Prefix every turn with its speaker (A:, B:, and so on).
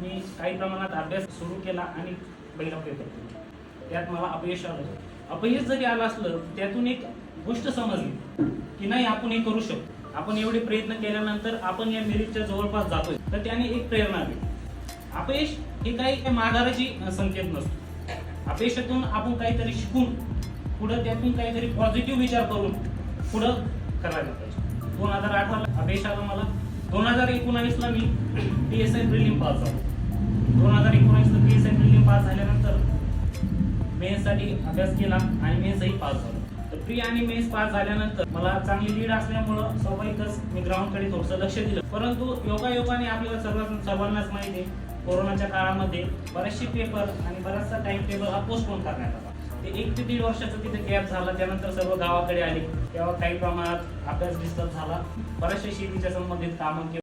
A: मी काही प्रमाणात अभ्यास सुरू केला आणि पहिला पेपर त्यात मला अपयश आलं. अपयश जरी आलं असलं त्यातून एक गोष्ट समजली की नाही आपण हे करू शकतो. आपण एवढे प्रयत्न केल्यानंतर आपण या मेरिटच्या जवळपास जातोय. तर त्याने एक प्रेरणा दिली. अपयश हे काही माघाराची संकेत नसतो. अपयशातून आपण काहीतरी शिकून पुढं त्यातून काहीतरी पॉझिटिव्ह विचार करून पुढं करायला पाहिजे. दोन हजार अठराला अपयश आलं मला. दोन हजार एकोणावीसला मी P S I prelim pass झालो. दोन हजार एकोणीस P S I prelim pass झाल्यानंतर मेन्ससाठी अभ्यास केला आणि मेन्सही पास झालो. तर प्री आणि मेन्स पास झाल्यानंतर मला चांगली लीड असल्यामुळं स्वाभाविकच मी ग्राउंडकडे थोडंसं लक्ष दिलं. परंतु योगायोगाने आपल्याला सर्व सर्वांनाच माहिती आहे कोरोनाच्या काळामध्ये बरेचसे पेपर आणि बराचसा टाइम टेबल हा पोस्टपोन करण्यात आला. ते एक ते दीड वर्षाचा तिथे गॅप झाला त्यानंतर सर्व गावाकडे आले. तेव्हा काही प्रमाणात अभ्यास डिस्टर्ब झाला. बऱ्याचशा शेतीच्या संबंधित कामं